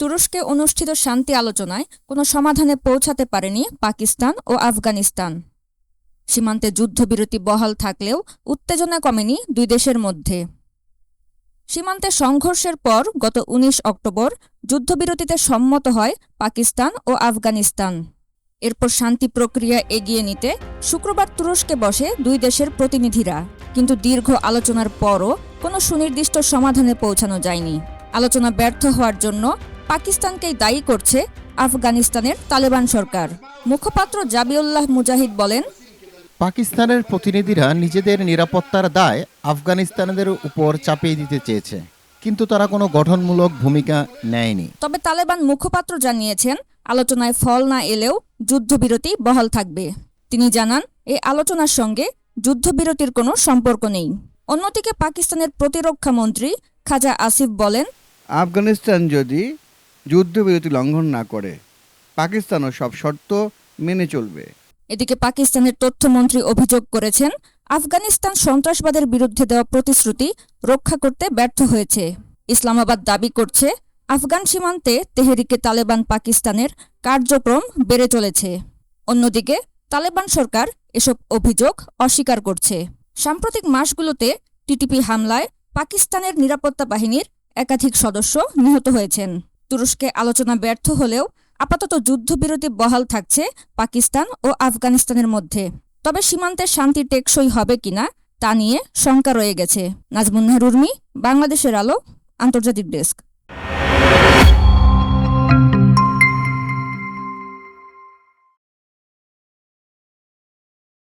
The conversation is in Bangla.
তুরস্কে অনুষ্ঠিত শান্তি আলোচনায় কোনো সমাধানে পৌঁছাতে পারেনি পাকিস্তান ও আফগানিস্তান। সীমান্তে যুদ্ধবিরতি বহাল থাকলেও উত্তেজনা কমেনি দুই দেশের মধ্যে। সীমান্তে সংঘর্ষের পর গত ১৯ অক্টোবর যুদ্ধবিরতিতে সম্মত হয় পাকিস্তান ও আফগানিস্তান। এরপর শান্তি প্রক্রিয়া এগিয়ে নিতে শুক্রবার তুরস্কে বসে দুই দেশের প্রতিনিধিরা, কিন্তু দীর্ঘ আলোচনার পরও কোনো সুনির্দিষ্ট সমাধানে পৌঁছানো যায়নি। আলোচনা ব্যর্থ হওয়ার জন্য পাকিস্তানকেই দায়ী করছে আফগানিস্তানের তালেবান সরকার। মুখপাত্র জাবিউল্লাহ মুজাহিদ বলেন পাকিস্তানের প্রতিনিধিরা নিজেদের নিরাপত্তার দায় আফগানিস্তানিদের উপর চাপিয়ে দিতে চেয়েছে কিন্তু তারা কোনো গঠনমূলক ভূমিকা নেয়নি। তবে তালেবান মুখপাত্র জানিয়েছেন আলোচনায় ফল না এলেও যুদ্ধবিরতি বহাল থাকবে। তিনি জানান এই আলোচনার সঙ্গে যুদ্ধবিরতির কোনো সম্পর্ক নেই। অন্যদিকে পাকিস্তানের প্রতিরক্ষা মন্ত্রী খাজা আসিফ বলেন আফগানিস্তান যদি যুদ্ধবিরতি লঙ্ঘন না করে, পাকিস্তানও সব শর্ত মেনে চলবে। এদিকে পাকিস্তানের তথ্যমন্ত্রী অভিযোগ করেছেন, আফগানিস্তান সন্ত্রাসবাদের বিরুদ্ধে দেওয়া প্রতিশ্রুতি রক্ষা করতে ব্যর্থ হয়েছে। ইসলামাবাদ দাবি করছে, আফগান সীমান্তে তেহরিকে তালেবান পাকিস্তানের কার্যক্রম বেড়ে চলেছে। অন্যদিকে, তালেবান সরকার এসব অভিযোগ অস্বীকার করছে। সাম্প্রতিক মাসগুলোতে টিটিপি হামলায় পাকিস্তানের নিরাপত্তা বাহিনীর একাধিক সদস্য নিহত হয়েছেন। তুরস্কে আলোচনা ব্যর্থ হলেও আপাতত যুদ্ধবিরতি বহাল থাকছে পাকিস্তান ও আফগানিস্তানের মধ্যে। তবে সীমান্তে শান্তি টেকসই হবে কিনা তা নিয়ে শঙ্কা রয়ে গেছে। নাজমুন নেহরুরমি বাংলাদেশের আলো, আন্তর্জাতিক ডেস্ক।